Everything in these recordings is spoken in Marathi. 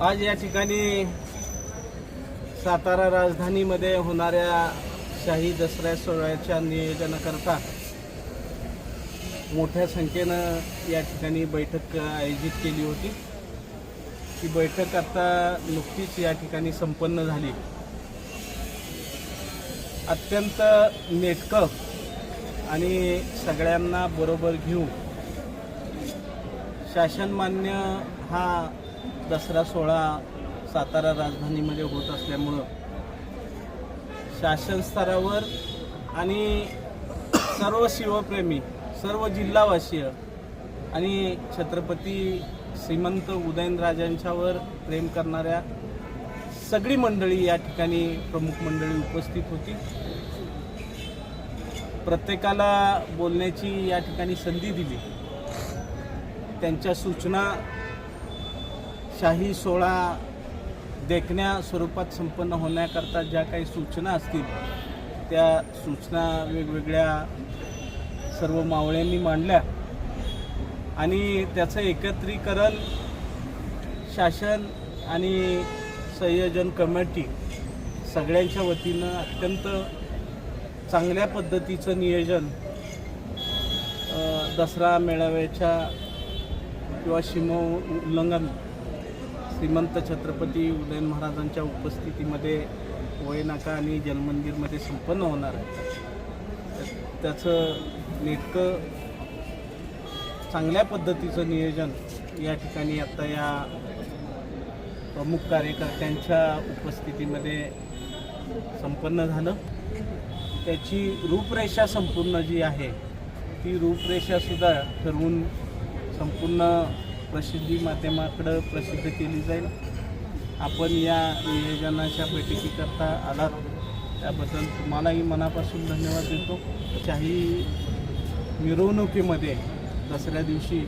आज या ठिकाणी सातारा राजधानीमध्ये होणाऱ्या शाही दसऱ्या सोहळ्याच्या नियोजनाकरता मोठ्या संख्येनं या ठिकाणी बैठक आयोजित केली होती. ती बैठक आता नुकतीच या ठिकाणी संपन्न झाली. अत्यंत नेटकं आणि सगळ्यांना बरोबर घेऊन शासनमान्य हा दसरा सोहळा सातारा राजधानीमध्ये होत असल्यामुळं शासन स्तरावर आणि सर्व शिवप्रेमी सर्व जिल्हावासीय आणि छत्रपती श्रीमंत उदयनराजांच्यावर प्रेम करणाऱ्या सगळी मंडळी या ठिकाणी प्रमुख मंडळी उपस्थित होती. प्रत्येकाला बोलण्याची या ठिकाणी संधी दिली. त्यांच्या सूचना शाही सोहळा देखण्या स्वरूपात संपन्न होण्याकरता ज्या काही सूचना असतील त्या सूचना वेगवेगळ्या सर्व मावळ्यांनी मांडल्या. आणि त्याचं एकत्रीकरण शासन आणि संयोजन कमिटी सगळ्यांच्या वतीनं अत्यंत चांगल्या पद्धतीचं नियोजन दसरा मेळाव्याच्या किंवा सीमा उल्लंघन श्रीमंत छत्रपती उदयन महाराजांच्या उपस्थितीमध्ये वयनाका आणि जलमंदिरमध्ये संपन्न होणार आहे. त्याचं नेटकं चांगल्या पद्धतीचं नियोजन या ठिकाणी आता या प्रमुख कार्यकर्त्यांच्या उपस्थितीमध्ये संपन्न झालं. त्याची रूपरेषा संपूर्ण जी आहे ती रूपरेषासुद्धा ठरवून संपूर्ण प्रसिद्धी माध्यमाकडं प्रसिद्ध केली जाईल. आपण या नियोजनाच्या बैठकीकरता आलात. त्याबद्दल तुम्हालाही मनापासून धन्यवाद देतो. काही मिरवणुकीमध्ये दसऱ्या दिवशी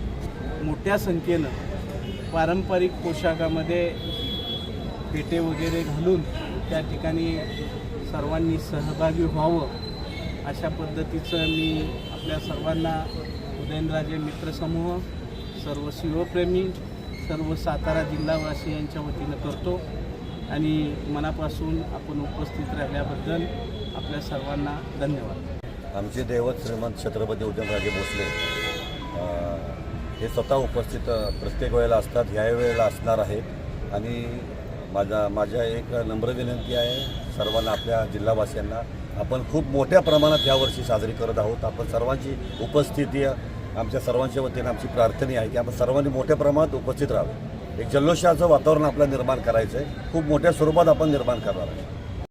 मोठ्या संख्येनं पारंपरिक पोशाखामध्ये पेटे वगैरे घालून त्या ठिकाणी सर्वांनी सहभागी व्हावं अशा पद्धतीचं मी आपल्या सर्वांना उदयनराजे मित्रसमूह सर्व शिवप्रेमी सर्व सातारा जिल्हावासियांच्या वतीनं करतो. आणि मनापासून आपण उपस्थित राहिल्याबद्दल आपल्या सर्वांना धन्यवाद. आमचे दैवत श्रीमंत छत्रपती उदयनराजे भोसले हे स्वतः उपस्थित प्रत्येक वेळेला असतात ह्या वेळेला असणार आहेत. आणि माझा माझ्या एक नम्र विनंती आहे सर्वांना आपल्या जिल्हावासियांना आपण खूप मोठ्या प्रमाणात यावर्षी साजरी करत आहोत. आपण सर्वांची उपस्थिती आमच्या सर्वांच्या वतीनं आमची प्रार्थना आहे की आपण सर्वांनी मोठ्या प्रमाणात उपस्थित राहावे. एक जल्लोषाचं वातावरण आपल्याला निर्माण करायचं आहे खूप मोठ्या स्वरूपात आपण निर्माण करणार आहे